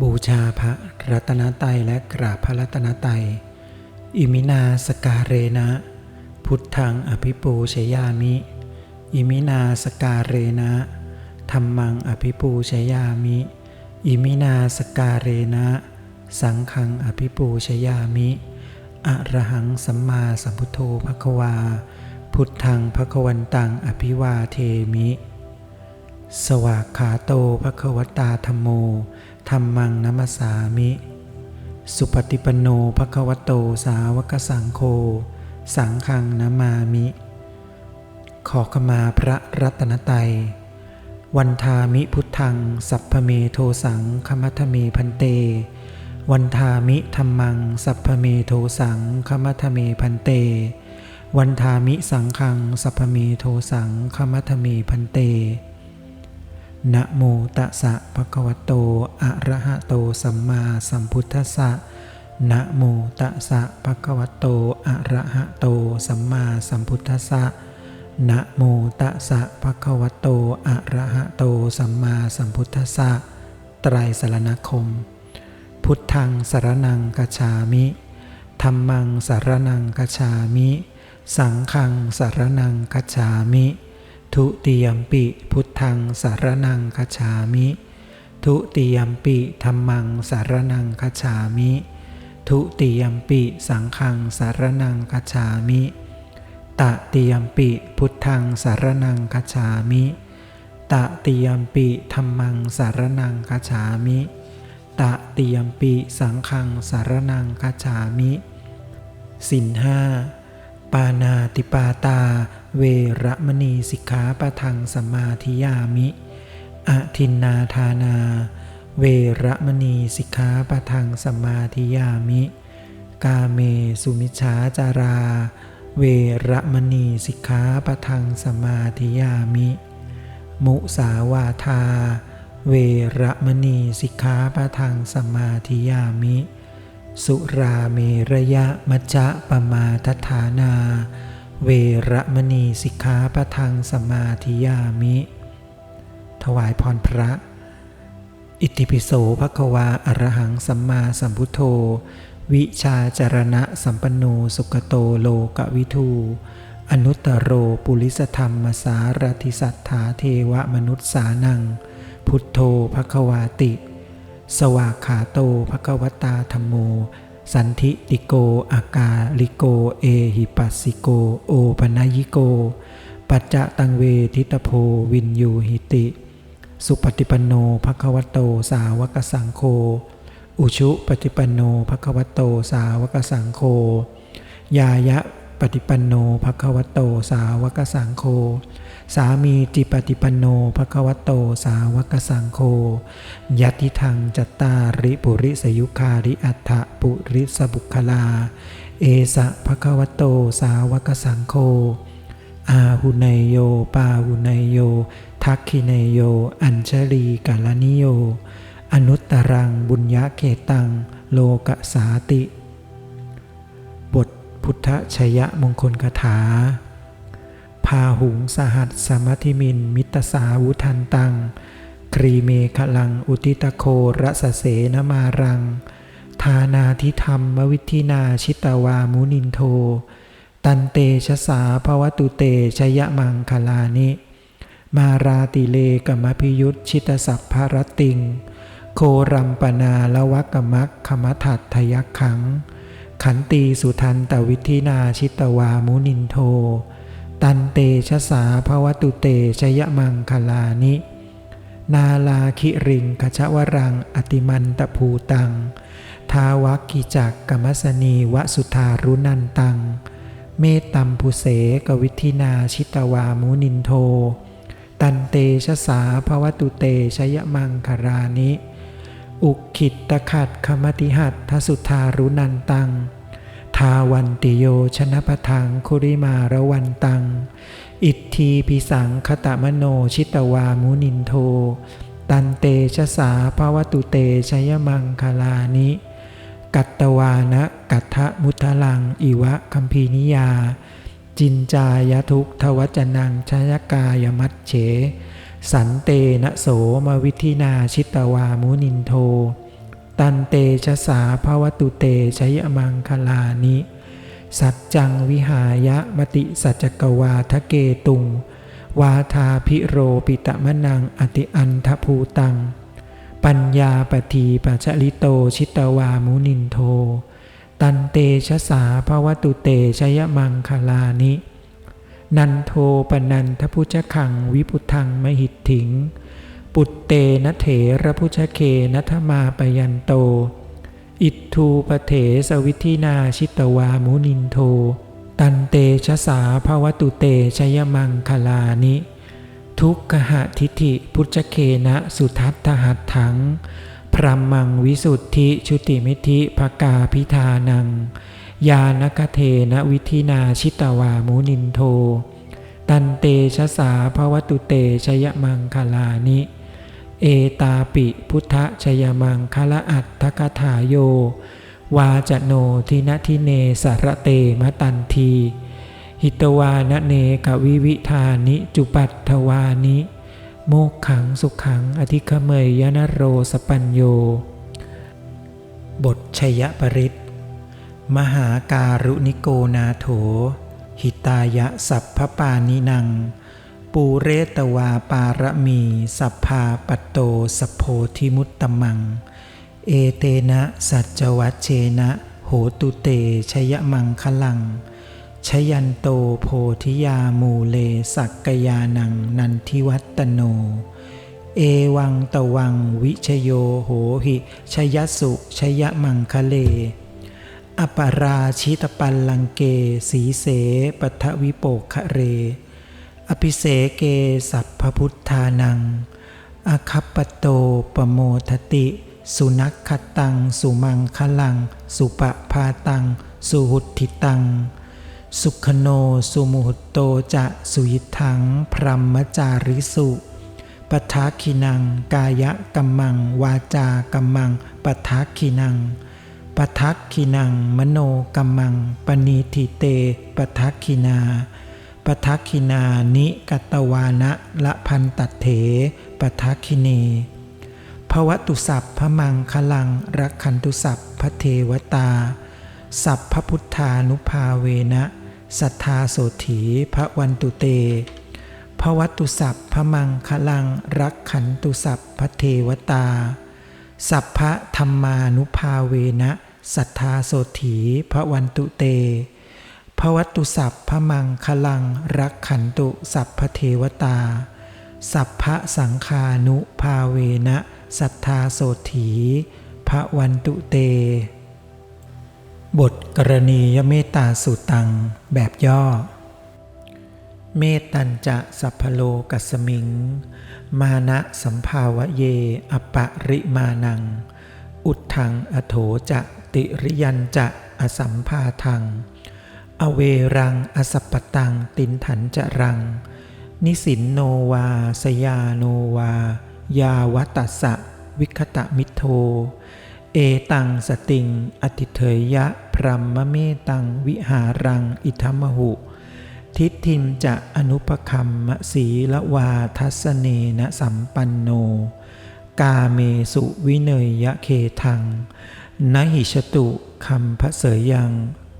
บูชาพระรัตนตรัยและกราบพระรัตนตรัย อิมินาสการเรนะ พุทธังอภิปูชยามิ อิมินาสการเรนะธรรมังอภิปูชยามิ อิมินาสการเรนะ สังฆังอภิปูชยามิ อะระหังสัมมาสัมพุทโธภควา พุทธังภควันตังอภิวาเทมิ สวากขาโตภควตาธรรมโม ธรรมังนัมสสามิ สุปฏิปันโนภควโตสาวกสังโฆ สังฆังนามามิ ขอขมาพระรัตนตรัย วันทามิพุทธัง สัพพเมโทสังคมัทเมพันเต วันทามิธรรมัง สัพพเมโทสังคมัทเมพันเต วันทามิสังฆัง สัพพเมโทสังคมัทเมพันเต นะโมตัสสะภะคะวะโต อะระหะโต สัมมาสัมพุทธัสสะ นะโมตัสสะภะคะวะโต อะระหะโต สัมมาสัมพุทธัสสะ นะโมตัสสะภะคะวะโต อะระหะโต สัมมาสัมพุทธัสสะ ไตรสรณคม พุทธังสารนังกัจฉามิธรรมังสารนังกัจฉามิ สังฆังสารนังกัจฉามิ ทุติยมปิพุทธังสารนังคัจฉามิ ทุติยมปิธรรมังสารนังคัจฉามิ ทุติยมปิสังฆังสารนังคัจฉามิตติยมปิพุทธังสารนังคัจฉามิตติยมปิธรรมังสารนังคัจฉามิตติยมปิสังฆังสารนังคัจฉามิสินห้าปานาติปาตา เวระมณีสิกขาปะทังสมมาธิยามิอทินนาทานา เวระมณีสิกขาปะทังสมมาธิยามิ กาเมสุมิชฌาจารา เวระมณีสิกขาปะทังสมมาธิยามิ มุสาวาทา เวระมณีสิกขาปะทังสมมาธิยามิ สุราเมระยะมัจจะปมาทฐานา เวระมณีสิกขาปะทังสมาธิยามิ ถวายพรพระ อิติปิโสภควาอรหังสัมมาสัมพุทโธ วิชาจารณะสัมปันโนสุกโตโลกวิทูอนุตตโรปุริสธรรมสารติสัทธาเทวมนุษย์สานัง พุทโธภควาติ สวากขาโตภควตาธรรมโม สันทิติโกอากาลิโก เอหิปัสสิโก โอปนยิโก ปัจจะตังเวทิตโพวินยูหิติ สุปฏิปันโนภควโตสาวกสังโฆ อุชุปฏิปันโนภควโตสาวกสังโฆ ยายะปฏิปันโนภควโตสาวกสังโฆ สามีจิปฏิปันโนภควโตสาวกสังโฆยัติทังจตาริปุริสยุคาริอัฏฐปุริสบุคลา เอสะภควโตสาวกสังโฆอาหุนยโย ปาหุนยโย ทักขินยโย อัญชลีกาลนิโย อนุตตรังบุญญาเกตัง โลกสาติ บทพุทธชยมงคลคาถาาหุงสหัสสมัติมิน มิตสาวุทันตัง ครีเมขลังอุติตโครสเสนมารัง ทานาทิธรรมวิธินาชิตวามุนินโท ตันเตชะสาภวตุเตชยมังคลานิ มาราติเลกมพิยุตชิตสัพพรติง โครัมปนาละวะกมักขมถัตทยักขัง ขันตีสุทันตวิธินาชิตวามุนินโท ตันเตชะสาภวตุเตชยมังคลานิ นาลาคิริงขชวรังอติมันตภูตัง ทาวักกิจักกมสนีวสุธารุนันตัง เมตตัมภุเสกวิธินาชิตวามุนินโท ตันเตชะสาภวตุเตชยมังคารานิ อุขิตตขัดคมติหัตทสุธารุนันตังาวันติโยชนะปะทังคุริมาระวันตัง อิทธีพิสังคตมโนชิตวามุนินโท ตันเตชะสาภวตุเตชยมังคลานิ กัตตวานะกัตทะมุทลัง อิวะคัมภีนิยา จินจายทุกทวัจนังชยกายมัตเฉ สันเตนะโสมวิธินาชิตวามุนินโทันเตชะสาภวตุเตชยมังคลานิ สัจจังวิหายะมติสัจจกวาทะเกตุง วาทาพิโรปิตะมะนังอติอันทภูตัง ปัญญาปทีปัจลิโตชิตวามุนินโท ตันเตชะสาภวตุเตชยมังคลานิ นันโทปนันทพุชขังวิพุทังมหิตถิง ปุตเตนะเถระพุชเคนัทมาปยันโต อิทูปเถสวิธินาชิตวามุนินโท ตันเตชะสาภวตุเตชยมังคลานิ ทุกขหทิฏฐิพุชเคนะสุทัตถหัตถัง พรัมมังวิสุทธิชุติมิธิภกาพิธานัง ยานกเทนะวิธินาชิตวามุนินโท ตันเตชะสาภวตุเตชยมังคลานิ เอตาปิพุทธชยมังคละอัตถกถาโย วาจโนทินทิเนสารเตมตันที หิตวานเนกวิวิธานิจุปัตถวานิ โมกขังสุขขังอธิคเมยยนโรสปัญโย บทชยปริตมหาการุนิโกนาโถ หิตายะสัพพปานินัง ปูเรตวาปารมี สัพพาปตโตสพโพธิมุตตมัง เอเตนะ สัจวัชเชนะ โหตุเตชยมังคลัง ชยันโตโพธิยามูเลสักกยานังนันทิวัตโน เอวังตวังวิชโยโหหิชยสุชยมังคะเลอปราชิตปัลลังเก สีเสปัทวิโปคะเร อภิเสเกสัพพพุทธานัง อคัปปโตปโมทติ สุนักขตัง สุมังคลัง สุปะพาตัง สุหุติตัง สุขโนสุมุหุตโตจะสุยิทัง พรัมจาริสุปทักขินัง กายะกัมมัง วาจากัมมังปทักขินังปทักขินัง มโนกัมมัง ปณีทิเตปทักขินา ปทักขินานิกัตวานะละพันตัดเถปทักขิเนภวตุสัพพะมังคลังรักขันตุสัพพะเทวตา สัพพพุทธานุภาเวนะสัทธาโสถีพระวันตุเตภวตุสัพพะมังคลังรักขันตุสัพพะเทวตา สัพพะธรรมานุภาเวนะสัทธาโสถีพระวันตุเต ภวตุสัพพะมังคลังรักขันตุสัพพเทวตา สัพพะสังคานุภาเวนะสัทธาโสถีพระวันตุเต บทกรณียเมตตาสุตัง แบบย่อ เมตตัญจะสัพพโลกัสมิง มานะสัมภาวะเย อปะริมานัง อุดทังอโถจะติริยันจะอสัมภาทัง อเวรัง อสัปปตัง ตินถันจะรัง นิสินโนวา สยาโนวา ยาวัตตสะ วิคตะมิโท เอตังสติง อติเถยยะ พรัมมเมตัง วิหารัง อิทัมมหุ ทิฏฐิมจะอนุปคัมมะสีละวาทัสเนนะสัมปันโน กาเมสุวิเนยยะเคทังนหิชตุคัมพะเสยยัง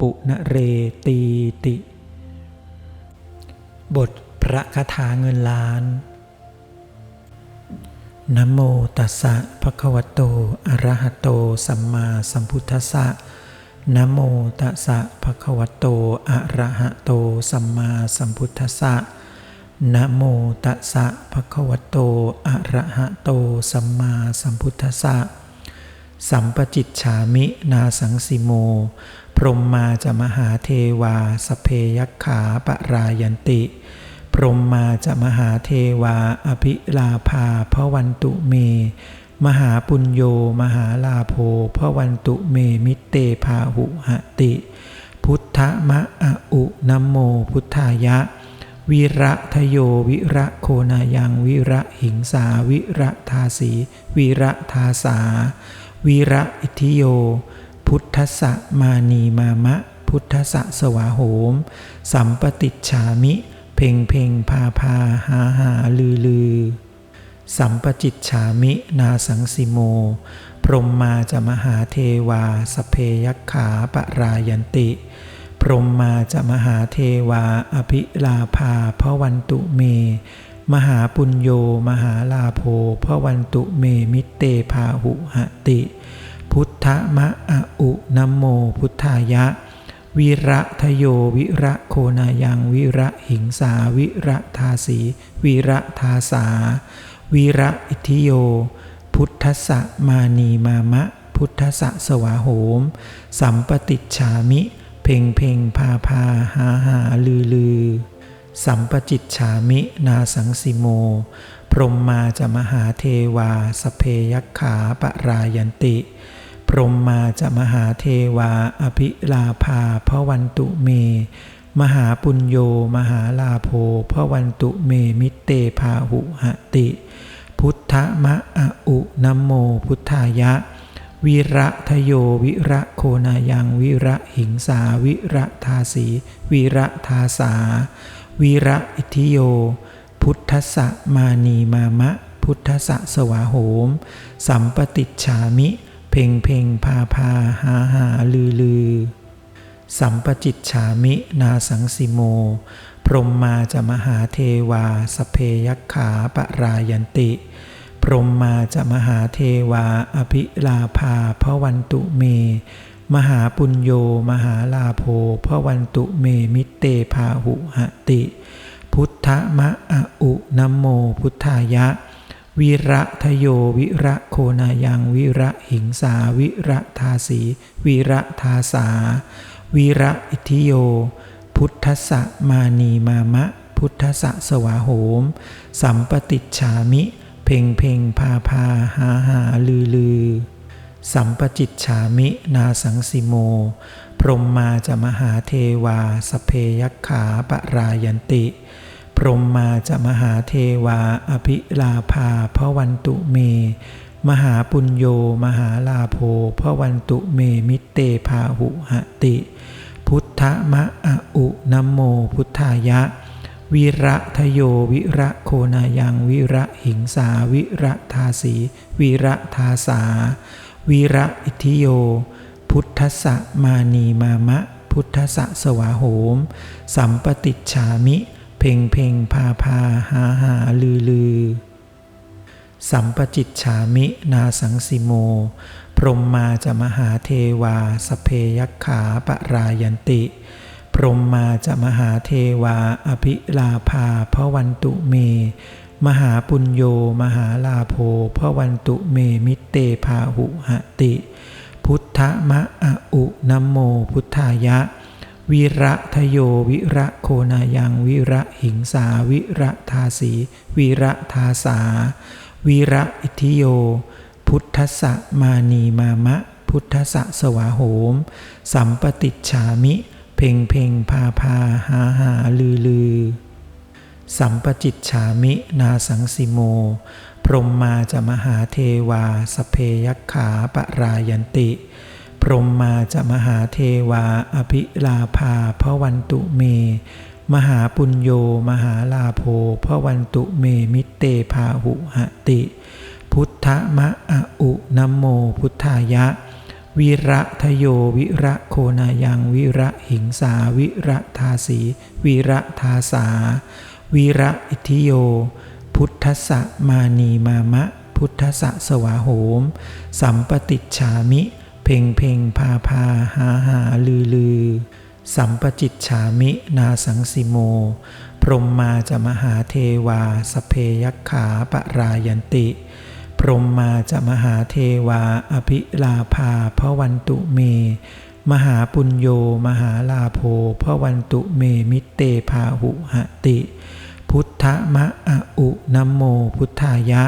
ปุณเรตีติ บทพระคาถาเงินล้านนโมตัสสะภะคะวะโต อะระหะโต สัมมาสัมพุทธัสสะนโมตัสสะภะคะวะโต อะระหะโต สัมมาสัมพุทธัสสะนโมตัสสะภะคะวะโต อะระหะโต สัมมาสัมพุทธัสสะสัมปจิตฉามิ นาสังสิโม รหมมาจะมหาเทวาสเพยักขาปรายันติ พรหมมาจะมหาเทวาอภิลาภาพวันตุเม มหาปุญโยมหาลาโภพวันตุเมมิเตพาหุหติ พุทธมะอะอุนัมโมพุทธายะ วิระทโยวิระโคนายังวิระหิงสาวิระทาสีวิระทาสา วิระอิทิโย พุทธะมานีมามะ พุทธะสวาโหม สัมปติฉามิ เพ่งเพ่งพาพาหาหาลือลือ สัมปจิตฉามินาสังสิโม พรหมมาจะมหาเทวาสเพยักขาปรายันติ พรหมมาจะมหาเทวาอภิลาภาพระวันตุเม มหาปุญโยมหาลาโภพระวันตุเมมิเตพาหุหติ พุทธมะอะอุนัมโมพุทธายะ วิระทโยวิระโคนายังวิระหิงสาวิระทาสีวิระทาสา วิระอิทิโย พุทธะมานีมามะ พุทธะสวาโหม สัมปติชฉามิ เพ่งเพ่งพาพาหาหาลือลือ สัมปจิตฉามินาสังสิโมพรหมมาจะมหาเทวาสเพยักขาปรายันติ รมมาจะมหาเทวา อภิลาภาพระวันตุเม มหาปุญโย มหาลาโภพระวันตุเมมิเตพาหุหติ พุทธมะอะอุนัมโมพุทธายะ วิระทโยวิระโคนายังวิระหิงสาวิระทาสีวิระทาสา วิระอิทิโย พุทธสะมานีมามะ พุทธสะสวาโหม สัมปติชฉามิ เพ่งเพ่งพาพาหาหาลือลือ สัมปจิตฉามินาสังสิโม พรหมมาจะมหาเทวาสเพยักขาปรายันติ พรหมมาจะมหาเทวาอภิลาภาพระวันตุเม มหาปุญโยมหาลาโภพระวันตุเมมิเตพาหุหติ พุทธมะอะอุนโมพุทธายะ วิระทโยวิระโคนายังวิระหิงสาวิระทาสีวิระทาสา วิระอิทิโย พุทธะมานีมามะ พุทธะสวาโหม สัมปติฉามิ เพ่งเพ่งพาพาหาหาลือลือ สัมปจิตฉามินาสังสิโม พรหมมาจะมหาเทวาสเพยักขาปรายันติ รมมาจะมหาเทวา อภิลาภาพระวันตุเม มหาปุญโย มหาลาโภพระวันตุเมมิเตพาหุหติ พุทธมะอะอุนโมพุทธายะ วิระทโยวิระโคนายังวิระหิงสาวิระทาสีวิระทาสา วิระอิทิโย พุทธสะมานีมามะ พุทธสะสวาโหม สัมปติชฉามิ เพ่งเพ่งพาพาหาหาลือลือ สัมปจิตฉามินาสังสิโม พรหมมาจะมหาเทวา สเพยักขาปรายันติ พรหมมาจะมหาเทวา อภิลาภาพระวันตุเม มหาปุญโย มหาลาโภพระวันตุเมมิเตพาหุหติ พุทธมะอะอุนัมโมพุทธายะ วิระทโยวิระโคนายังวิระหิงสาวิระทาสีวิระทาสา วิระอิทิโย พุทธสะมานีมามะ พุทธสะสวาโหม สัมปติฉามิ เพ่งเพ่งพาพาหาหาลือลือ สัมปจิตฉามินาสังสิโม พรมมาจะมหาเทวาสเพยักขาปรายันติ พรมมาจะมหาเทวา อภิลาภาพระวันตุเม มหาปุญโย มหาลาโภพระวันตุเม มิเตพาหุหติ พุทธมะอะอุนัมโมพุทธายะ วิระทโย วิระโคนายัง วิระหิงสา วิระทาสี วิระทาสา วิระอิทิโย พุทธสะมานีมามะ พุทธสะสวาโหม สัมปติชฉามิ เพ่งเพ่งพาพาหาหาลือลือ สัมปจิตฉามินาสังสิโม พรหมมาจะมหาเทวาสเพยักขาปรายันติ พรหมมาจะมหาเทวาอภิลาภาพวันตุเม มหาปุญโยมหาลาโภพวันตุเมมิเตพาหุหติ พุทธมะอะอุนโมพุทธายะ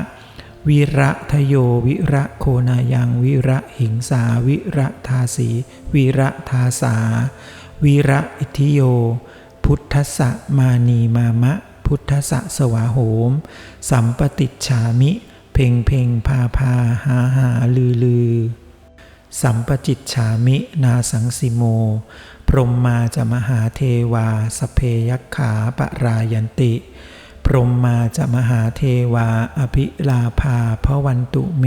วิระทโยวิระโคนายังวิระหิงสาวิระทาสีวิระทาสา วิระอิทิโย พุทธะมานีมามะ พุทธะสวาโหม สัมปติชฉามิ เพ่งเพ่งพาพาหาหาลือลือ สัมปจิตฉามินาสังสิโม พรมมาจะมหาเทวาสเพยักขาปรายันติ พรมมาจะมหาเทวา อภิลาภาพระวันตุเม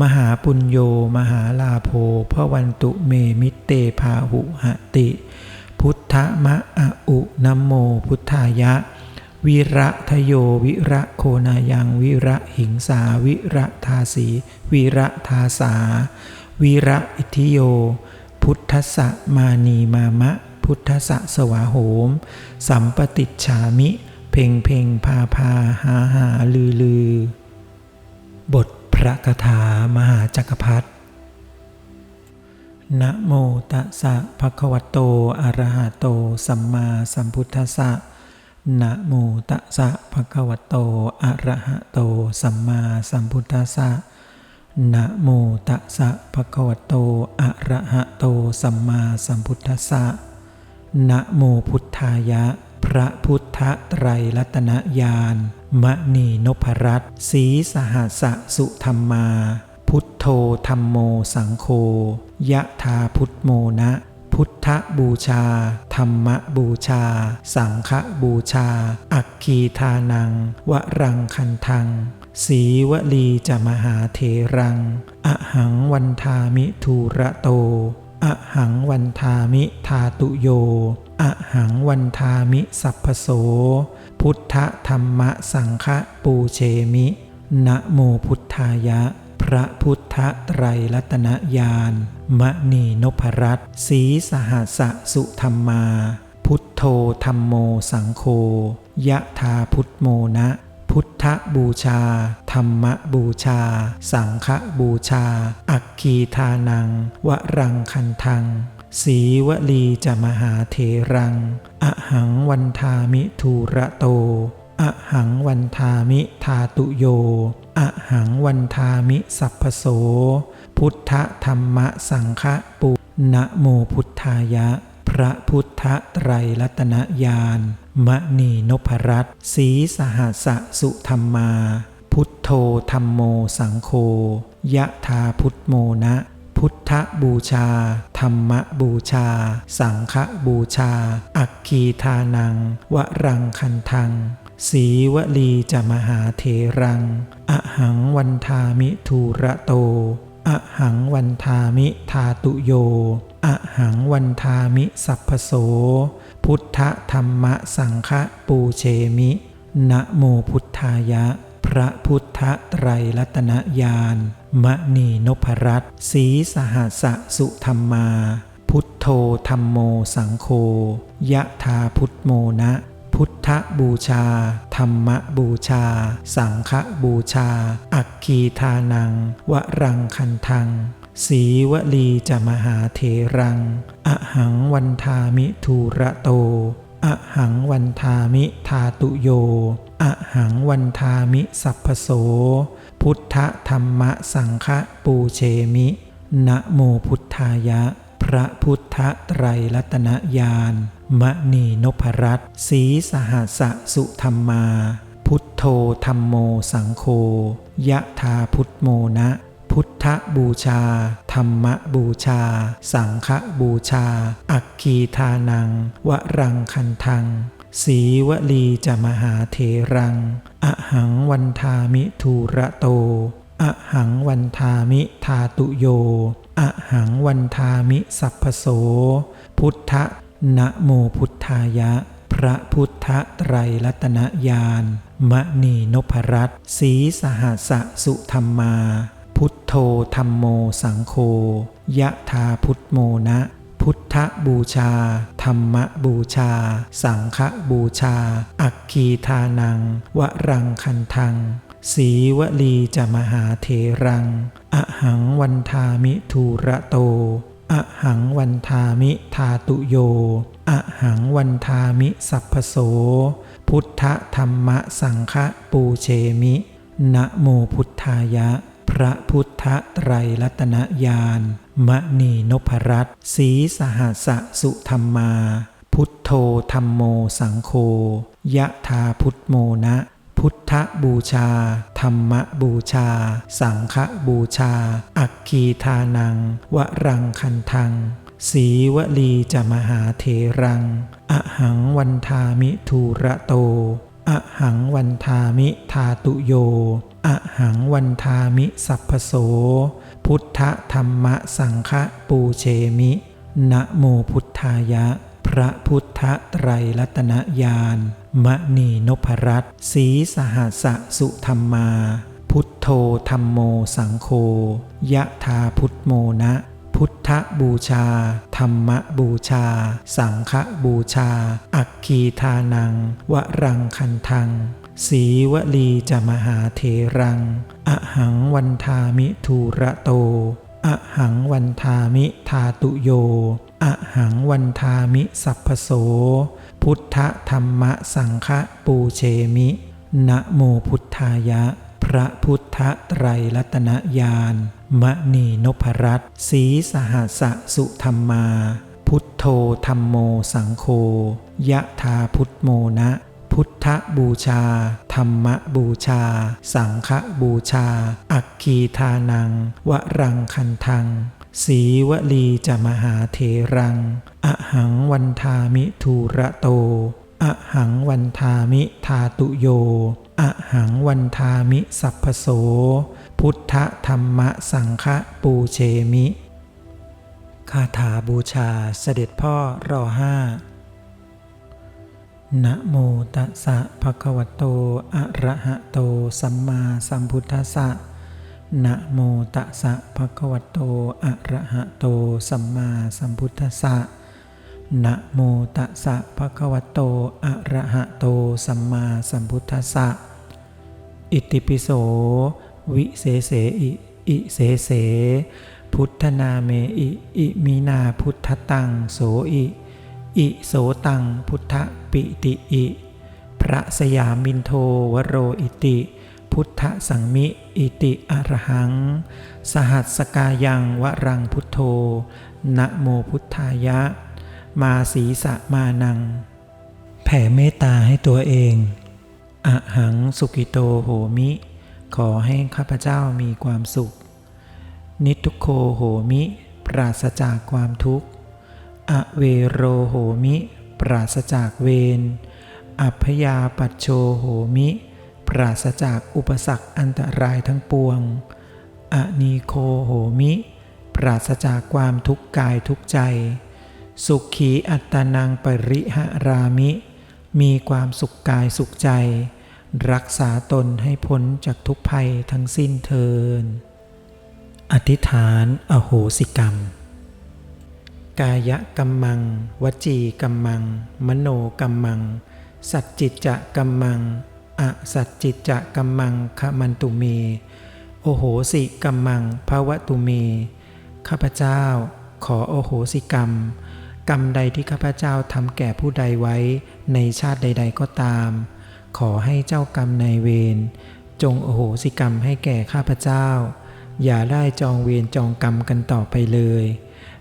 มหาปุญโย มหาลาโภพระวันตุเม มิเตพาหุหติ พุทธมะอะอุนัมโม พุทธายะ วิระทโย วิระโคนายัง วิระหิงสา วิระทาสี วิระทาสา วิระอิทิโย พุทธสะมานีมามะ พุทธสะสวาโหม สัมปติฉามิ เพ่งเพ่งพาพาหาหาลือลือบทพระคาถามหาจักรพรรดินะโมตัสสะภะคะวะโตอะระหะโต สัมมาสัมพุทธัสสะนะโมตัสสะภะคะวะโตอะระหะโต สัมมาสัมพุทธัสสะนะโมตัสสะภะคะวะโตอะระหะโต สัมมาสัมพุทธัสสะนะโมพุทธายะ พระพุทธไตรรัตนญาณมณีนพรัตน์สีสหัสสุธรรมา พุทโธธรรมโมสังโฆยะธาพุทโมนะ พุทธบูชา ธรรมบูชา สังฆบูชา อักคีทานัง วรังคันทัง สีวลีจะมหาเทรัง อหังวันทามิทูระโต อหังวันทามิทาตุโย อหังวันทามิสัพพโส พุทธธรรมสังฆปูเชมินะโมพุทธายะ พระพุทธไตรรัตนญาณมณีนพรัตสีสหัสสุธรรมา พุทโธธรรมโมสังโฆยะธาพุทโมนะ พุทธบูชา ธรรมบูชา สังฆบูชา อักคีทานัง วรังคันทัง สีวลีจะมหาเทรัง อหังวันทามิทูระโต อหังวันทามิทาตุโย อหังวันทามิสัพพโส พุทธธรรมสังฆปุนะโมพุทธายะ พระพุทธไตรรัตนญาณมณีนพรัตสีสหัสสุธรรมา พุทโธธรรมโมสังโฆยะธาพุทโมนะ พุทธบูชา ธรรมบูชา สังฆบูชา อักคีทานัง วรังคันทัง สีวลีจะมหาเทรัง อหังวันทามิทูระโต อหังวันทามิทาตุโย อหังวันทามิสัพพโส พุทธธรรมสังฆปูเชมิ นะโมพุทธายะ พระพุทธไตรรัตนญาณ มณีนพรัตน์สีสหัสสุธรรมา พุทโธธรรมโมสังโฆยะธาพุทโมนะ พุทธบูชา ธรรมบูชา สังฆบูชา อักคีทานัง วรังคันทัง สีวลีจะมหาเทรัง อหังวันทามิทูระโต อหังวันทามิทาตุโย อหังวันทามิสัพพโส พุทธธรรมสังฆปูเชมินะโมพุทธายะ พระพุทธไตรรัตนญาณมณีนพรัตสีสหัสสุธรรมา พุทโธธรรมโมสังโฆยะธาพุทโมนะ พุทธบูชา ธรรมบูชา สังฆบูชา อักคีทานัง วรังคันทัง สีวลีจะมหาเทรัง อหังวันทามิทูระโต อหังวันทามิทาตุโย อหังวันทามิสัพพโส พุทธนะโมพุทธายะ พระพุทธไตรรัตนญาณมณีนพรัตสีสหัสสุธรรมา พุทโธธรรมโมสังโฆยะธาพุทโมนะ พุทธบูชา ธรรมบูชา สังฆบูชา อักคีทานัง วรังคันทัง สีวลีจะมหาเทรัง อหังวันทามิทูระโต อหังวันทามิทาตุโย อหังวันทามิสัพพโส พุทธธรรมสังฆปูเชมิ นะโมพุทธายะ พระพุทธไตรรัตนญาณ มณีนพรัตสีสหัสสุธรรมา พุทโธธรรมโมสังโฆยะธาพุทโมนะ พุทธบูชา ธรรมบูชา สังฆบูชา อักคีทานัง วรังคันทัง สีวลีจะมหาเทรัง อหังวันทามิทูระโต อะหังวันทามิทาตุโย อะหังวันทามิสัพพโส พุทธธรรมสังฆปูเชมินะโมพุทธายะ พระพุทธไตรรัตนญาณมณีนพรัตน์สีสหัสสุธรรมา พุทโธธรรมโมสังโฆยะธาพุทโมนะ พุทธบูชา ธรรมบูชา สังฆบูชา อักคีทานัง วรังคันทัง สีวลีจะมหาเทรัง อหังวันทามิทูระโต อหังวันทามิทาตุโย อหังวันทามิสัพพโส พุทธธรรมสังฆปูเชมิ นะโมพุทธายะ พระพุทธไตรรัตนญาณ มณีนพรัตสีสหัสสุธรรมา พุทโธธรรมโมสังโฆยะธาพุทโมนะ พุทธบูชา ธรรมบูชา สังฆบูชา อักคีทานัง วรังคันทัง สีวลีจะมหาเทรัง อหังวันทามิทูระโต อหังวันทามิทาตุโย อหังวันทามิสัพพโส พุทธธรรมสังฆปูเชมิคาถาบูชาเสด็จพ่อรอห้านะโมตัสสะภะคะวะโต อะระหะโต สัมมาสัมพุทธัสสะนะโมตัสสะภะคะวะโต อะระหะโต สัมมาสัมพุทธัสสะนะโมตัสสะภะคะวะโต อะระหะโต สัมมาสัมพุทธัสสะ อิติปิโส วิเศษเสอิอิเสเส พุทธนาเมอิอิมินาพุทธตังโสอิอิโสตังพุทธปิติอิพระสยามินโทวโรอิติ พุทธสังมิอิติอรหัง สหัสกายังวรังพุทโธนะโมพุทธายะ มาสีสะมานัง แผ่เมตตาให้ตัวเอง อหังสุกิโตโหมิ ขอให้ข้าพเจ้ามีความสุข นิทุโคโหมิ ปราศจากความทุกข์ อเวโรโหมิ ปราศจากเวร อัพยาปัจโชโหมิ ปราศจากอุปสรรคอันตรายทั้งปวง อนีโคโหมิ ปราศจากความทุกข์กายทุกใจ สุขีอัตตานังปริหรามิ มีความสุขกายสุขใจ รักษาตนให้พ้นจากทุกภัยทั้งสิ้นเทิน อธิษฐานอโหสิกรรม กายกัมมัง วจีกัมมัง มโนกัมมัง สัจจิตจะกัมมัง อสัจจิตจะกัมมังขมันตุเม โอโหสิกัมมังภาวะตุเม ข้าพเจ้า ขอโอโหสิกรรม กรรมใดที่ข้าพเจ้าทำแก่ผู้ใดไว้ในชาติใด ๆก็ตาม ขอให้เจ้ากรรมนายเวรจงโอโหสิกรรมให้แก่ข้าพเจ้า อย่าได้จองเวรจองกรรมกันต่อไปเลย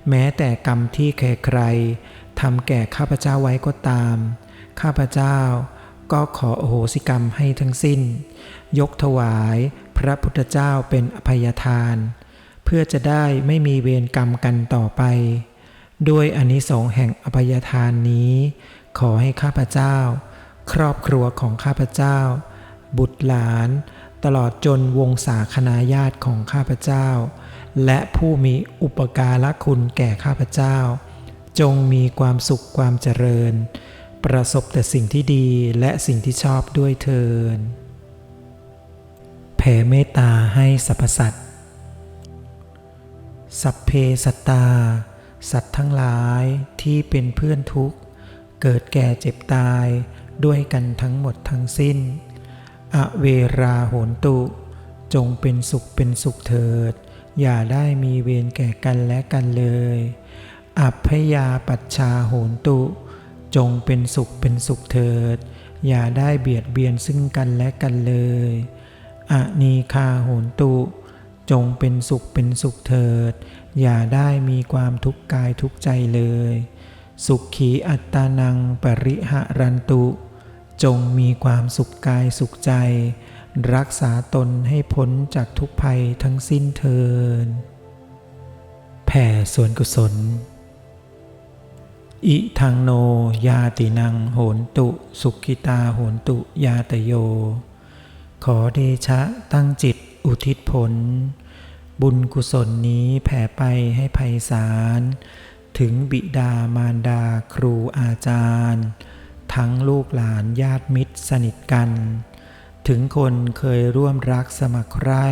แม้แต่กรรมที่ใครๆทำแก่ข้าพเจ้าไว้ก็ตาม ข้าพเจ้าก็ขอโอโหสิกรรมให้ทั้งสิ้น ยกถวายพระพุทธเจ้าเป็นอภัยทาน เพื่อจะได้ไม่มีเวรกรรมกันต่อไป ด้วยอานิสงส์แห่งอภัยทานนี้ ขอให้ข้าพเจ้า ครอบครัวของข้าพเจ้า บุตรหลาน ตลอดจนวงศาคณาญาติของข้าพเจ้า และผู้มีอุปการะคุณแก่ข้าพเจ้า จงมีความสุขความเจริญ ประสบแต่สิ่งที่ดีและสิ่งที่ชอบด้วยเทินแผ่เมตตาให้สรรพสัตว์สัพเพสัตตา สัตว์ทั้งหลายที่เป็นเพื่อนทุกข์ เกิดแก่เจ็บตาย ด้วยกันทั้งหมดทั้งสิ้น อเวราโหนตุ จงเป็นสุขเป็นสุขเถิด อย่าได้มีเวรแก่กันและกันเลย อัพยาปัชชาโหนตุ จงเป็นสุขเป็นสุขเถิด อย่าได้เบียดเบียนซึ่งกันและกันเลยอนีคาโหนตุ จงเป็นสุขเป็นสุขเถิด อย่าได้มีความทุกข์กายทุกใจเลย สุขขีอัตตานังปริหะรันตุ จงมีความสุขกายสุขใจ รักษาตนให้พ้นจากทุกภัยทั้งสิ้นเทินแผ่ส่วนกุศล อิทังโนยาตินังโหนตุสุขิตาโหนตุยาตโย ขอเดชะตั้งจิตอุทิศผล บุญกุศลนี้แผ่ไปให้ไพศาลถึงบิดามารดาครูอาจารย์ ทั้งลูกหลานญาติมิตรสนิทกัน ถึงคนเคยร่วมรักสมัครใคร่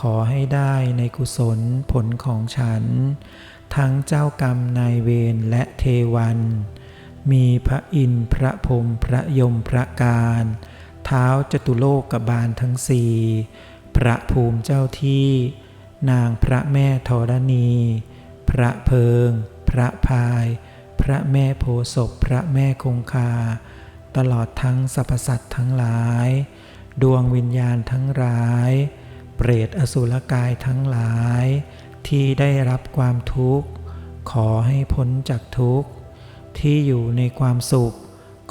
ขอให้ได้ในกุศลผลของฉัน ทั้งเจ้ากรรมนายเวรและเทวัน มีพระอินทร์พระพรมพระยมพระการเท้าจตุโลกบาลทั้งสี่พระภูมิเจ้าที่ นางพระแม่ธรณี พระเพิง พระพาย พระแม่โพศพพระแม่คงคา ตลอดทั้งสรรพสัตว์ทั้งหลาย ดวงวิญญาณทั้งหลาย เปรตอสุรกายทั้งหลาย ที่ได้รับความทุกข์ ขอให้พ้นจากทุกข์ ที่อยู่ในความสุข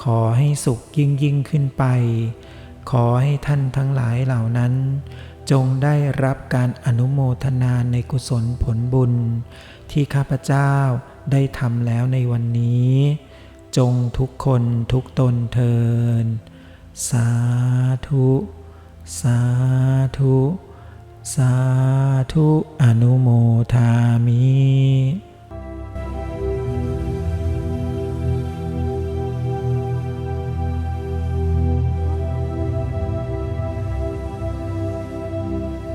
ขอให้สุขยิ่งยิ่งขึ้นไป ขอให้ท่านทั้งหลายเหล่านั้น จงได้รับการอนุโมทนาในกุศลผลบุญ ที่ข้าพเจ้า ได้ทำแล้วในวันนี้ จงทุกคนทุกตนเทิน สาธุ สาธุ สาธุ อนุโมทามิ